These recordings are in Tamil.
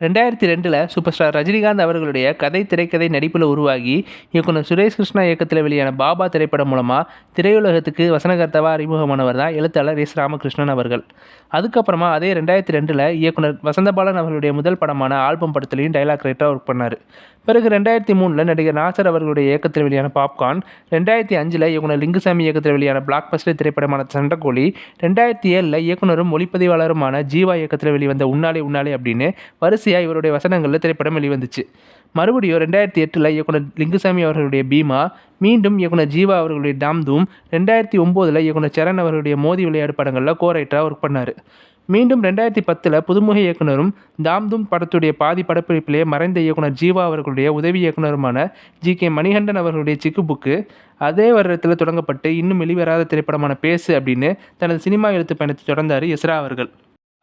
ரெண்டாயிரத்தி ரெண்டில் சூப்பர் ஸ்டார் ரஜினிகாந்த் அவர்களுடைய கதை திரைக்கதை நடிப்பில் உருவாகி இயக்குனர் சுரேஷ் கிருஷ்ணா இயக்கத்தில் வெளியான பாபா திரைப்படம் மூலமாக திரையுலகத்துக்கு வசனகர்த்தவா அறிமுகமானவர் தான் எழுத்தாளர் எஸ் ராமகிருஷ்ணன் அவர்கள். அதுக்கப்புறமா அதே ரெண்டாயிரத்தி ரெண்டில் இயக்குனர் வசந்தபாலன் அவர்களுடைய முதல் படமான ஆல்பம் படத்துலையும் டைலாக் ரைட்டராக ஒர்க் பண்ணார். பிறகு ரெண்டாயிரத்தி மூணில் நடிகர் நாசர் அவர்களுடைய இயக்கத்தில் வெளியான பாப்கார்ன் ரெண்டாயிரத்தி அஞ்சில் இயக்குனர் லிங்குசாமி இயக்கத்தில் வெளியான பிளாக் பஸ்டர் திரைப்படமான சண்டக்கோழி ரெண்டாயிரத்தி ஏழில் இயக்குனரும் ஒளிப்பதிவாளருமான ஜீவா இயக்கத்தில் வெளிவந்த உன்னாலே உன்னாலே அப்படின்னு வரிசை கடைசியாக இவருடைய வசனங்களில் திரைப்படம் வெளிவந்துச்சு. மறுபடியும் ரெண்டாயிரத்தி எட்டில் இயக்குனர் லிங்குசாமி அவர்களுடைய பீமா மீண்டும் இயக்குனர் ஜீவா அவர்களுடைய டாம்தூம் ரெண்டாயிரத்தி ஒம்போதில் இயக்குனர் சரண் அவர்களுடைய மோதி விளையாடு படங்களில் கோரைட்டராக ஒர்க் பண்ணார். மீண்டும் ரெண்டாயிரத்தி பத்தில் புதுமுக இயக்குனரும் தாம்தும் படத்துடைய பாதி படப்பிடிப்பிலே மறைந்த இயக்குனர் ஜீவா அவர்களுடைய உதவி இயக்குனருமான ஜி கே மணிகண்டன் அவர்களுடைய சிக்கு புக்கு அதே வருடத்தில் தொடங்கப்பட்டு இன்னும் வெளிவராத திரைப்படமான பேசு அப்படின்னு தனது சினிமா எழுத்து பயணத்தை தொடர்ந்தார் எஸ்ரா அவர்கள்.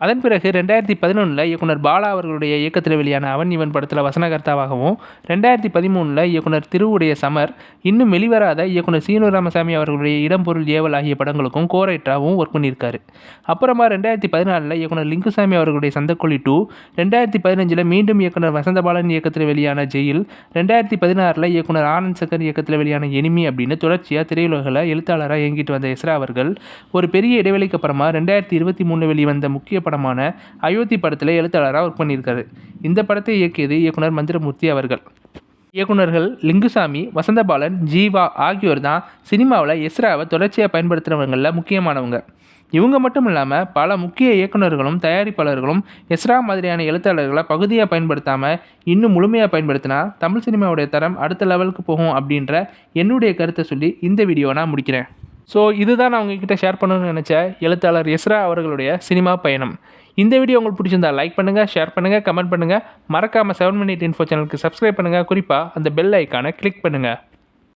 அதன் பிறகு ரெண்டாயிரத்தி பதினொன்றில் இயக்குனர் பாலா அவர்களுடைய இயக்கத்தில் வெளியான அவன் இவன் படத்தில் வசனகர்த்தாவாகவும் ரெண்டாயிரத்தி பதிமூணில் இயக்குனர் திருவுடைய சமர் இன்னும் வெளிவராத இயக்குனர் சீனு ராமசாமி அவர்களுடைய இடம்பொருள் ஏவல் ஆகிய படங்களுக்கும் கோரைட்டாவும் ஒர்க் பண்ணியிருக்காரு. அப்புறமா ரெண்டாயிரத்தி பதினாலில் இயக்குனர் லிங்குசாமி அவர்களுடைய சந்தக்கொழி டூ ரெண்டாயிரத்தி பதினஞ்சில் மீண்டும் இயக்குனர் வசந்தபாலன் இயக்கத்தில் வெளியான ஜெயில் ரெண்டாயிரத்தி பதினாறில் இயக்குனர் ஆனந்த் சக்கர் இயக்கத்தில் வெளியான எனிமி அப்படின்னு தொடர்ச்சியாக திரையுலகில் எழுத்தாளராக இயங்கிட்டு வந்த எஸ்ரா அவர்கள் ஒரு பெரிய இடைவெளிக்கு அப்புறமா ரெண்டாயிரத்தி இருபத்தி மூணு வெளிவந்த முக்கிய படமான அயோத்தி படத்தில் எழுத்தாளராக ஒர்க் பண்ணியிருக்காரு. இந்த படத்தை இயக்கியது இயக்குனர் மந்திரமூர்த்தி அவர்கள். இயக்குனர்கள் லிங்குசாமி வசந்தபாலன் ஜீவா ஆகியோர் தான் சினிமாவில் எஸ்ராவை தொடர்ச்சியாக பயன்படுத்துகிறவங்களில் முக்கியமானவங்க. இவங்க மட்டும் இல்லாமல் பல முக்கிய இயக்குநர்களும் தயாரிப்பாளர்களும் எஸ்ரா மாதிரியான எழுத்தாளர்களை பகுதியாக பயன்படுத்தாமல் இன்னும் முழுமையாக பயன்படுத்தினா தமிழ் சினிமாவுடைய தரம் அடுத்த லெவலுக்கு போகும் அப்படின்ற என்னுடைய கருத்தை சொல்லி இந்த வீடியோ நான் முடிக்கிறேன். ஸோ இதுதான் நான் உங்ககிட்ட ஷேர் பண்ணணும்னு நினச்ச எழுத்தாளர் எஸ்ரா அவர்களுடைய சினிமா பயணம். இந்த வீடியோ உங்களுக்கு பிடிச்சிருந்தா லைக் பண்ணுங்கள் ஷேர் பண்ணுங்கள் கமெண்ட் பண்ணுங்கள் மறக்காமல் செவன் மினிட் இன்ஃபோ சேனலுக்கு சப்ஸ்கிரைப் பண்ணுங்கள் குறிப்பாக அந்த பெல் ஐக்கானை கிளிக் பண்ணுங்கள்